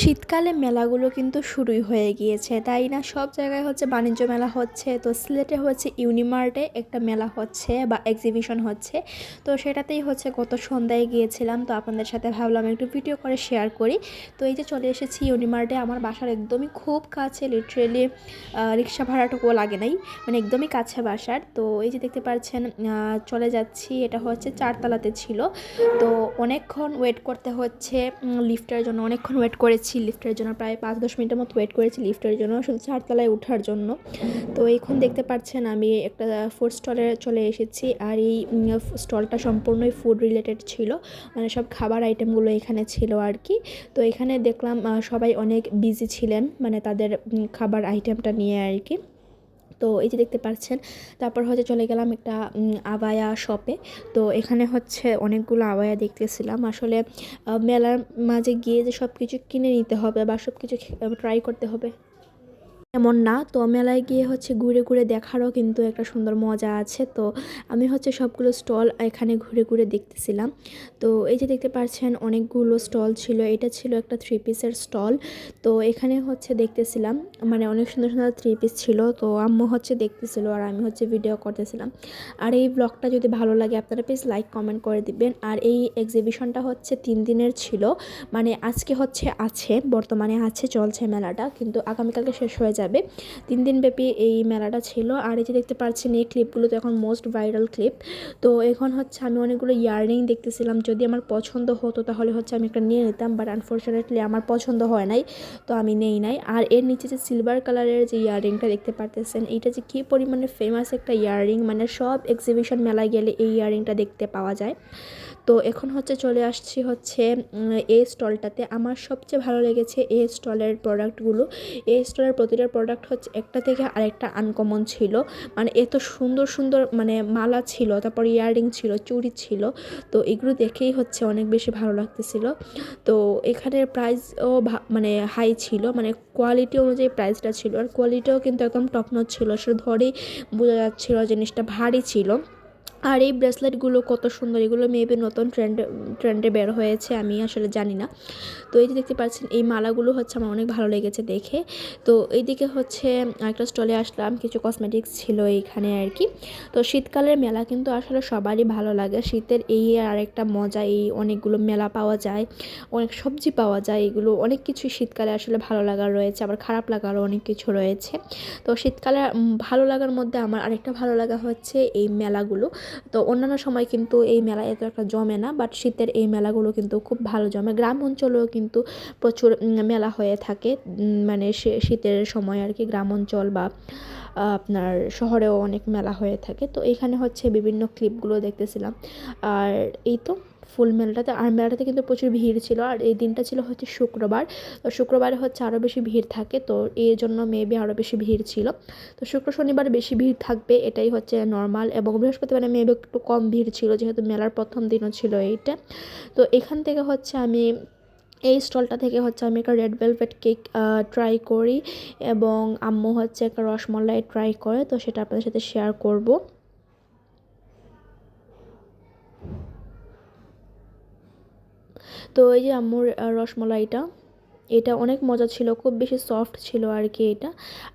শীতকালে মেলাগুলো কিন্তু শুরুই হয়ে গিয়েছে, তাই না? সব জায়গায় হচ্ছে বাণিজ্য মেলা হচ্ছে, তো সিলেটে হচ্ছে ইউনিমার্টে একটা মেলা হচ্ছে বা এক্সিবিশন হচ্ছে, তো সেটাতেই হচ্ছে গত সন্ধ্যায় গিয়েছিলাম, তো আপনাদের সাথে ভাবলাম একটু ভিডিও করে শেয়ার করি। তো এই যে চলে এসেছি ইউনিমার্টে, আমার বাসার একদমই খুব কাছে লিটারেলি রিক্সা ভাড়াটুকুও লাগে নাই মানে একদমই কাছে বাসার, তো এই যে দেখতে পাচ্ছেন চলে যাচ্ছি, এটা হচ্ছে চারতলাতে ছিল, তো অনেকক্ষণ ওয়েট করতে হচ্ছে লিফটের জন্য অনেকক্ষণ ওয়েট করেছি লিফটের জন্য, প্রায় পাঁচ দশ মিনিটের মতো ওয়েট করেছি লিফটের জন্য, শুধু চারতলায় ওঠার জন্য। তো এখন দেখতে পাচ্ছেন আমি একটা ফুড স্টলে চলে এসেছি আর এই স্টলটা সম্পূর্ণই ফুড রিলেটেড ছিল। মানে সব খাবার আইটেমগুলো এখানে ছিল আর কি। তো এখানে দেখলাম সবাই অনেক বিজি ছিলেন মানে তাদের খাবার আইটেমটা নিয়ে আর কি। তো এই যে দেখতে পাচ্ছেন, তারপর হচ্ছে চলে গেলাম একটা আবায়া শপে তো এখানে হচ্ছে অনেকগুলো আবায়া দেখতেছিলাম। আসলে মেলার মাঝে গিয়ে যে সব কিছু কিনে নিতে হবে বা সব কিছু ট্রাই করতে হবে। এমন না। তো মেলায় গিয়ে হচ্ছে ঘুরে ঘুরে দেখারও কিন্তু একটা সুন্দর মজা আছে। তো আমি হচ্ছে সবগুলো স্টল এখানে ঘুরে ঘুরে দেখতেছিলাম। তো এই যে দেখতে পাচ্ছেন অনেকগুলো স্টল ছিল। এটা ছিল একটা থ্রি পিসের স্টল। তো এখানে হচ্ছে দেখতেছিলাম মানে অনেক সুন্দর সুন্দর থ্রি পিস ছিল। তো আম্মু হচ্ছে দেখতেছিল আর আমি হচ্ছে ভিডিও করতেছিলাম। আর এই ব্লগটা যদি ভালো লাগে আপনারা প্লিজ লাইক কমেন্ট করে দিবেন। আর এই এক্সিবিশনটা হচ্ছে তিন দিনের ছিল। মানে আজকে হচ্ছে আছে, বর্তমানে আছে, চলছে মেলাটা। কিন্তু আগামীকালকে শেষ হয়ে যাবে। তিন দিন ব্যাপী এই মেলাটা ছিল। আর এই যে দেখতে পাচ্ছেন, এই ক্লিপগুলো তো এখন মোস্ট ভাইরাল ক্লিপ তো এখন হচ্ছে আমি অনেকগুলো ইয়াররিং দেখতেছিলাম। যদি আমার পছন্দ হতো তাহলে হচ্ছে আমি একটা নিয়ে নিতাম বাট আনফর্চুনেটলি আমার পছন্দ হয় নাই, তো আমি নেই নাই। আর এর নিচে যে সিলভার কালারের যে ইয়াররিংটা দেখতে পারতেছেন, এইটা যে কী পরিমাণে ফেমাস একটা ইয়াররিং মানে সব এক্সিবিশন মেলায় গেলে এই ইয়াররিংটা দেখতে পাওয়া যায়। তো এখন হচ্ছে চলে আসছি হচ্ছে এই স্টলটাতে। আমার সবচেয়ে ভালো লেগেছে এই স্টলের প্রোডাক্টগুলো। এই স্টলের প্রতিটা প্রোডাক্ট হচ্ছে একটা থেকে আরেকটা আনকমন ছিল। মানে এত সুন্দর সুন্দর মানে মালা ছিল, তারপর ইয়াররিং ছিল, চুড়ি ছিল। তো এগুলো দেখেই হচ্ছে অনেক বেশি ভালো লাগতেছিল। তো এখানের প্রাইসও মানে হাই ছিল। মানে কোয়ালিটি অনুযায়ী প্রাইসটা ছিল। আর কোয়ালিটিও কিন্তু একদম টপ ছিল। সেটা ধরেই বোঝা যাচ্ছিল জিনিসটা ভারী ছিল। আর এই ব্রেসলেটগুলো কত সুন্দর, এগুলো মেবি নতুন ট্রেন্ডে ট্রেন্ডে বের হয়েছে, আমি আসলে জানি না। তো এই যে দেখতে পাচ্ছেন, এই মালাগুলো হচ্ছে আমার অনেক ভালো লেগেছে দেখে। তো এইদিকে হচ্ছে একটা স্টলে আসলাম, কিছু কসমেটিক্স ছিল এইখানে আর কি। তো শীতকালের মেলা কিন্তু আসলে সবারই ভালো লাগে। শীতের এই আরেকটা মজা, এই অনেকগুলো মেলা পাওয়া যায়, অনেক সবজি পাওয়া যায়, এগুলো অনেক কিছু শীতকালে আসলে ভালো লাগার রয়েছে, আবার খারাপ লাগারও অনেক কিছু রয়েছে। তো শীতকালে ভালো লাগার মধ্যে আমার আরেকটা ভালো লাগা হচ্ছে এই মেলাগুলো। তো অন্যান্য সময় কিন্তু এই মেলা এত একটা জমে না বাট শীতের এই মেলাগুলো কিন্তু খুব ভালো জমে। গ্রাম অঞ্চলেও কিন্তু প্রচুর মেলা হয়ে থাকে মানে শীতের সময় আর কি গ্রাম অঞ্চল বা আপনার শহরেও অনেক মেলা হয়ে থাকে। তো এখানে হচ্ছে বিভিন্ন ক্লিপগুলো দেখতেছিলাম। আর এই তো ফুল মেলাটাতে, আর মেলাটাতে কিন্তু প্রচুর ভিড় ছিল। আর এই দিনটা ছিল হচ্ছে শুক্রবার। তো শুক্রবারে হচ্ছে আরও বেশি ভিড় থাকে, তো এই জন্য মেবি আরও বেশি ভিড় ছিল। তো শুক্র শনিবার বেশি ভিড় থাকবে, এটাই হচ্ছে নর্মাল এবং বৃহস্পতিবারে মেবি একটু কম ভিড় ছিল, যেহেতু মেলার প্রথম দিনও ছিল এইটা। তো এখান থেকে হচ্ছে আমি, এই স্টলটা থেকে হচ্ছে আমি একটা রেড ভেলভেট কেক ট্রাই করি এবং আম্মু হচ্ছে একটা রসমলাই ট্রাই করে, তো সেটা আপনাদের সাথে শেয়ার করব। তো এই যে আম্মুর রসমলাইটা, এটা অনেক মজা ছিল, খুব বেশি সফট ছিল আর কি এটা।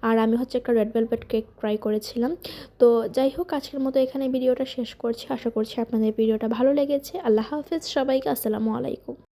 আর আমি হচ্ছে একটা রেড ভেলভেট কেক ট্রাই করেছিলাম। তো যাই হোক, আজকের মতো এখানে ভিডিওটা শেষ করছি। আশা করছি আপনাদের ভিডিওটা ভালো লেগেছে। আল্লাহ হাফেজ সবাইকে, আসসালামু আলাইকুম।